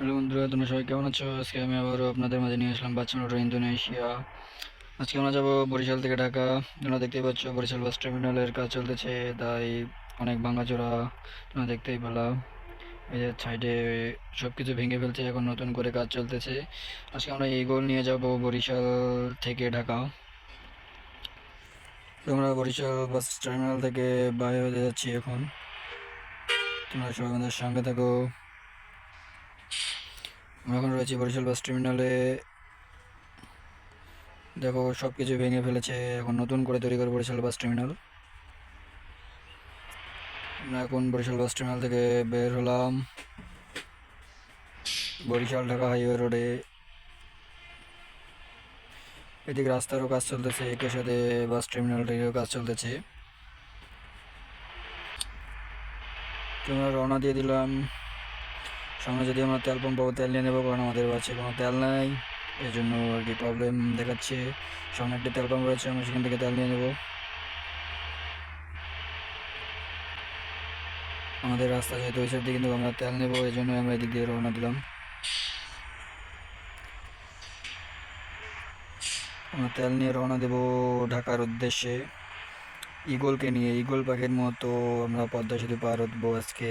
Hello বন্ধুরা, তোমরা সবাই কেমন আছো? আজকে আমি আবারও আপনাদের মাঝে নিয়ে আসলাম বাচ্চা মোটর ইন্দোনেশিয়া। আজকে আমরা যাব বরিশাল থেকে ঢাকা। তোমরা দেখতেই পাচ্ছ, বরিশাল বাস টার্মিনালের কাজ চলতেছে। তাই অনেক ভাঙাচোরা তোমরা দেখতেই পেলাম এই সাইডে সব কিছু ভেঙে ফেলছে, এখন নতুন করে কাজ চলতেছে। আজকে আমরা এই গোল নিয়ে যাব বরিশাল থেকে ঢাকা। তোমরা বরিশাল বাস টার্মিনাল থেকে বাইরে হয়ে যাচ্ছি এখন। তোমরা সবাই আমাদের সঙ্গে থাকো। আমরা এখন রয়েছি বরিশাল বাস টার্মিনালে। দেখো সব কিছু ভেঙে ফেলেছে এখন নতুন করে তৈরি করে বরিশাল বাস টার্মিনাল। আমরা এখন বরিশাল বাস টার্মিনাল থেকে বের হলাম। বরিশাল ঢাকা হাইওয়ে রোডে। এদিকে রাস্তারও কাজ চলতেছে একই সাথে বাস টার্মিনালটিরও কাজ চলতেছে। তোমরা রওনা দিয়ে দিলাম। সামনে যদি আমরা তেল পাম্প পাবো, তেল নিয়ে নেব, কারণ আমাদের কাছে কোনো তেল নাই। এই জন্য আর কি প্রবলেম দেখাচ্ছে। সামনে একটি তেল পাম্প রয়েছে, আমরা সেখান থেকে তেল নিয়ে নেব। আমাদের রাস্তা যেহেতু ওই সাইড দিয়ে কিন্তু আমরা তেল নেব, এই জন্য আমরা এদিক দিয়ে রওনা দিলাম। আমরা তেল নিয়ে রওনা দেবো ঢাকার উদ্দেশ্যে। ইগলকে নিয়ে ইগল পাখির মতো আমরা পদ্মা সেতু পার হব আজকে।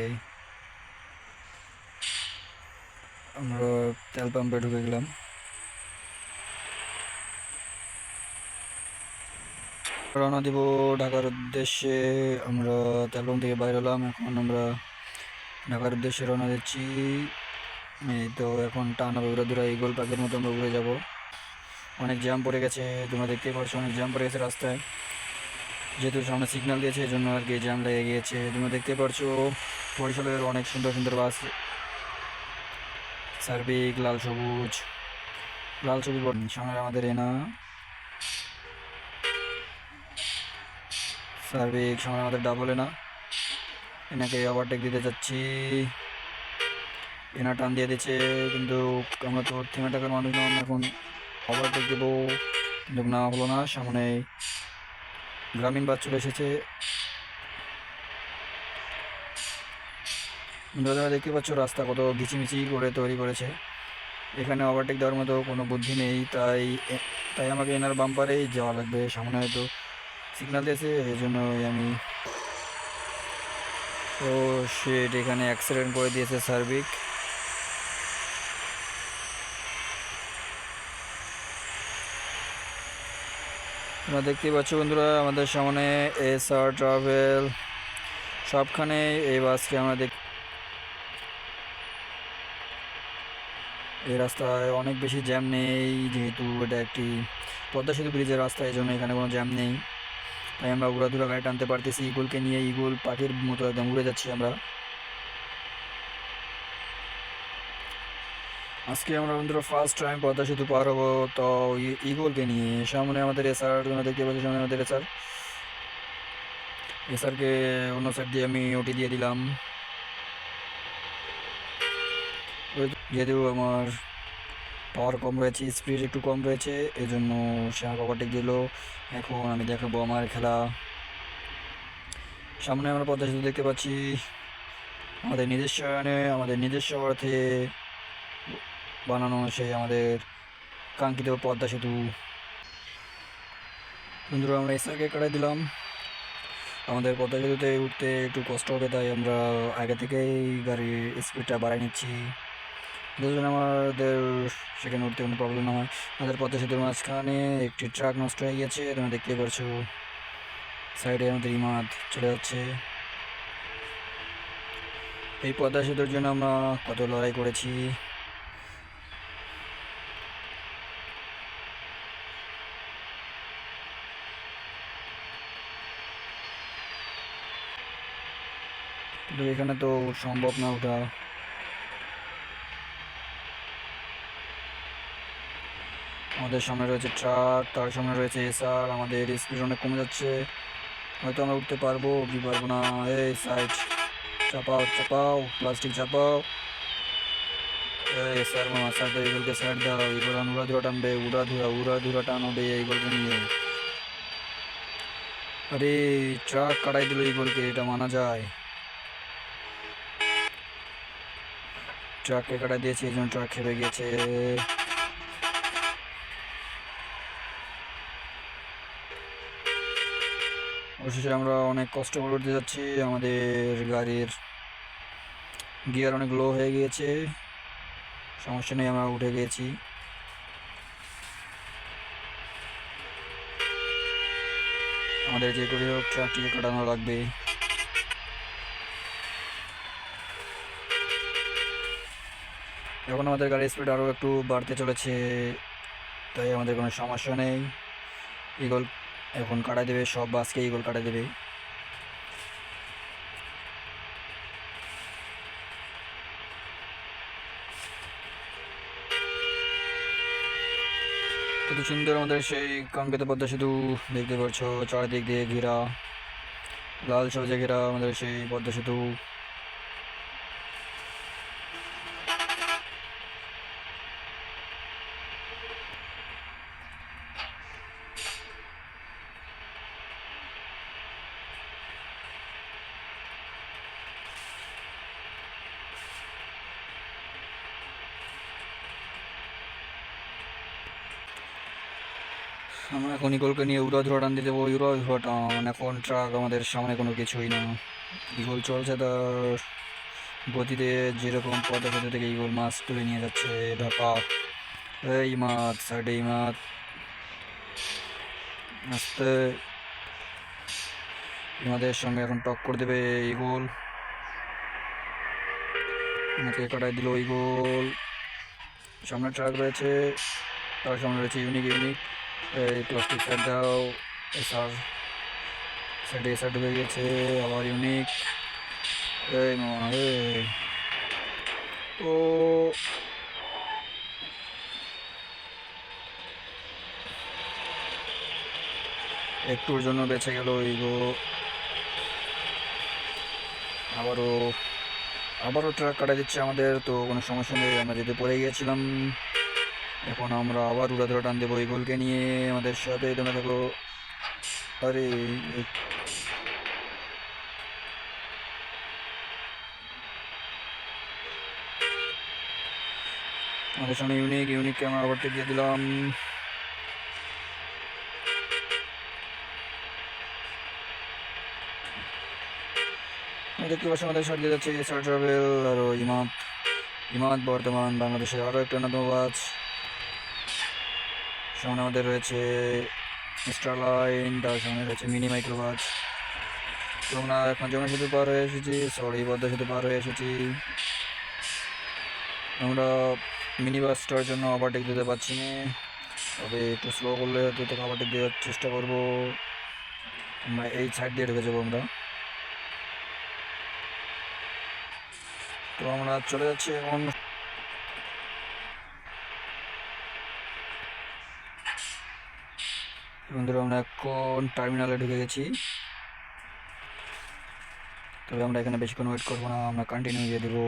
আমরা তেল পাম্পে ঢুকে গেলাম। রওনা দিব ঢাকার উদ্দেশ্যে, আমরা তেল পাম্প থেকে বাইরে হলাম, এখন আমরা ঢাকার উদ্দেশ্যে রওনা দিচ্ছি। এই তো এখন টানা উড়া দুরা ইগল পাখির মতো আমরা উড়ে যাব। অনেক জ্যাম পড়ে গেছে, তোমরা দেখতেই পাচ্ছ অনেক জ্যাম পড়ে গেছে রাস্তায়। যেহেতু সামনে সিগন্যাল দিয়েছে, এই জন্য আর কি জ্যাম লেগে গিয়েছে। তোমরা দেখতে পাচ্ছ বরিশালের অনেক সুন্দর সুন্দর বাস সার্বিক লাল সবুজ। লাল সবুজ সামনে আমাদের এনা। সার্বিক সামনে আমাদের ডাবল এনা। এনাকে ওভারটেক দিতে যাচ্ছি। এনা টান দিয়ে দিচ্ছে, কিন্তু আমরা তো থেমে টাকার মানুষ নয় এখন ওভারটেক দেবো। কিন্তু না, হলো না। সামনে গ্রামীণ বাস এসেছে। দাদা দেখতে পাচ্ছ রাস্তা কত ঘিচিমিচি করে তৈরি করেছে। এখানে ওভারটেক দেওয়ার মতো কোনো বুদ্ধি নেই, তাই তাই আমাকে এনার বাম্পারেই যাওয়া লাগবে সামনে হয়তো সিগনাল দিয়েছে এই জন্যই আমি। তো সেট এখানে অ্যাক্সিডেন্ট করে দিয়েছে সার্বিক। তোমরা দেখতেই পাচ্ছ বন্ধুরা, আমাদের সামনে এস আর ট্রাভেল সবখানে এই বাসকে আমরা দেখ এই রাস্তায় অনেক বেশি জ্যাম নেই, যেহেতু এটা একটি পদ্মা সেতু ব্রিজের রাস্তা এই জন্য এখানে কোনো জ্যাম নেই। তাই আমরা উড়াধুরা গাড়ি টানতে পারতেছি, ইগুলকে নিয়ে ইগুল পাখির মতো একদম উড়ে যাচ্ছি আমরা। আজকে আমরা বন্ধুরা ফার্স্ট টাইম পদ্মা সেতু পার হব, তো ইগলকে নিয়ে। সামনে আমাদের এসআর তোমরা দেখতে পাচ্ছি সামনে আমাদের এসআর এসআরকে অন্য সাইড দিয়ে আমি ওটি দিয়ে দিলাম ওই- যেহেতু আমার পাওয়ার কম রয়েছে স্পিড একটু কম রয়েছে এই জন্য সে আমাকে ওভারটেক দিল। এখন আমি দেখাবো আমার খেলা। সামনে আমরা পদ্মা সেতু দেখতে পাচ্ছি। আমাদের নিজস্ব আয়নে, আমাদের নিজস্ব অর্থে বানানো সেই আমাদের কাঙ্ক্ষিত পদ্মা সেতু। বন্ধুরা, আমরা এসআরকে কাটাই দিলাম। আমাদের পদ্মা সেতুতে উঠতে একটু কষ্ট হবে, তাই আমরা আগে থেকেই গাড়ির স্পিডটা বাড়াই নিচ্ছি। দুজন আমাদের সেখানে উঠতে কোনো প্রবলেম না হয়, আমাদের পদ্মা সেতুর মাঝখানে একটি ট্রাক নষ্ট হয়ে গেছে তোমরা দেখতে পাচ্ছ সাইডে আমাদের ইমাদ চলে যাচ্ছে। এই পদ্মা সেতুর জন্য আমরা কত লড়াই করেছি। কিন্তু এখানে তো সম্ভব না ওঠা আমাদের সামনে রয়েছে ট্রাক, তার সামনে রয়েছে এসআর, আমাদের স্পিড অনেক কমে যাচ্ছে। হয়তো আমরা উঠতে পারব কি পারব না। এই সাইড চাপাও চাপাও প্লাস্টিক চাপাও। এগুলো উড়া ধুরা ধুরা উড়া ধুরা এইগুলোকে নিয়ে। আরে, ট্রাক কাটাই এটা মানা যায়। ট্রাককে দিয়েছি ট্রাক খেপে গিয়েছে অবশেষে আমরা অনেক কষ্ট করে উঠতে যাচ্ছি। আমাদের গাড়ির গিয়ার অনেক লো হয়ে গিয়েছে। সমস্যা নেই, আমরা উঠে গিয়েছি। আমাদের যে করে হোক ট্রাকটিকে কাটানো লাগবে। এখন আমাদের গাড়ির স্পিড আরও একটু বাড়তে চলেছে, তাই আমাদের কোনো সমস্যা নেই। ইগল এখন কাটা দেবে, সব বাসকে ইগল কাটা দেবে। কত সুন্দর আমাদের সেই কাঙ্ক্ষিত পদ্মা সেতু দেখতে পাচ্ছ, চারিদিক দিয়ে ঘেরা। লাল সবজে ঘেরা আমাদের সেই পদ্মা সেতু। আমরা এখন ইগলকে নিয়ে উড়া দিতে যাব উড়া ধুরা টান। এখন ট্রাক আমাদের সামনে কোনো কিছুই না। ইগল চলছে তার। গতিতে যেরকম পদ্মা থেকে ইগল মাছ তুলে নিয়ে যাচ্ছে ঢাকা। এই মাছ, সাইডে এই মাছ। আস্তে। আমাদের সঙ্গে এখন টক করে দেবে ইগল আমাকে কাটাই দিল ইগল সামনে ট্রাক রয়েছে, তার সামনে রয়েছে ইউনিক ইউনিক। এই প্লাস্টিক সাইড দাও এসআর সাইডে এসআর গেছে আবার ইউনিক এই এই। ও একটুর জন্য বেঁচে গেল ইগো আবারও আবারও ট্রাক কাটা দিচ্ছে আমাদের, তো কোনো সমস্যা নেই, আমরা যেতে পড়ে গিয়েছিলাম। এখন আমরা আবার উড়াধরা টান দেবো এই গোলকে নিয়ে আমাদের সাথে তোমরা থাকো। আরে আমাদের সামনে ইউনিক ইউনিককে আমরা ওভারটেক দিয়ে দিলাম। দেখতে পাচ্ছি আমাদের সাথে যাচ্ছে? এসআর ট্রাভেল আর ইমাদ ইমাদ বর্তমান বাংলাদেশের আরও একটা অন্যতম বাস সামনে আমাদের রয়েছে স্টারলাইন তার সামনে রয়েছে মিনি মাইক্রো বাস তো আমরা এখন জমা সেতু পার হয়ে এসেছি। সরি পদ্মা সেতু পার হয়ে এসেছি। আমরা মিনি বাসটার জন্য ওভারটেক দিতে পারছি না। তবে একটু স্লো করলে হয়তো তোকে ওভারটেক দেওয়ার চেষ্টা করব। আমরা এই সাইড দিয়ে ঢুকে যাব আমরা। তো আমরা চলে যাচ্ছি এখন বন্ধুরা, আমরা এখন টার্মিনালে ঢুকে গেছি। তবে আমরা এখানে বেশিক্ষণ ওয়েট করব না, আমরা কন্টিনিউ দিয়ে দেবো।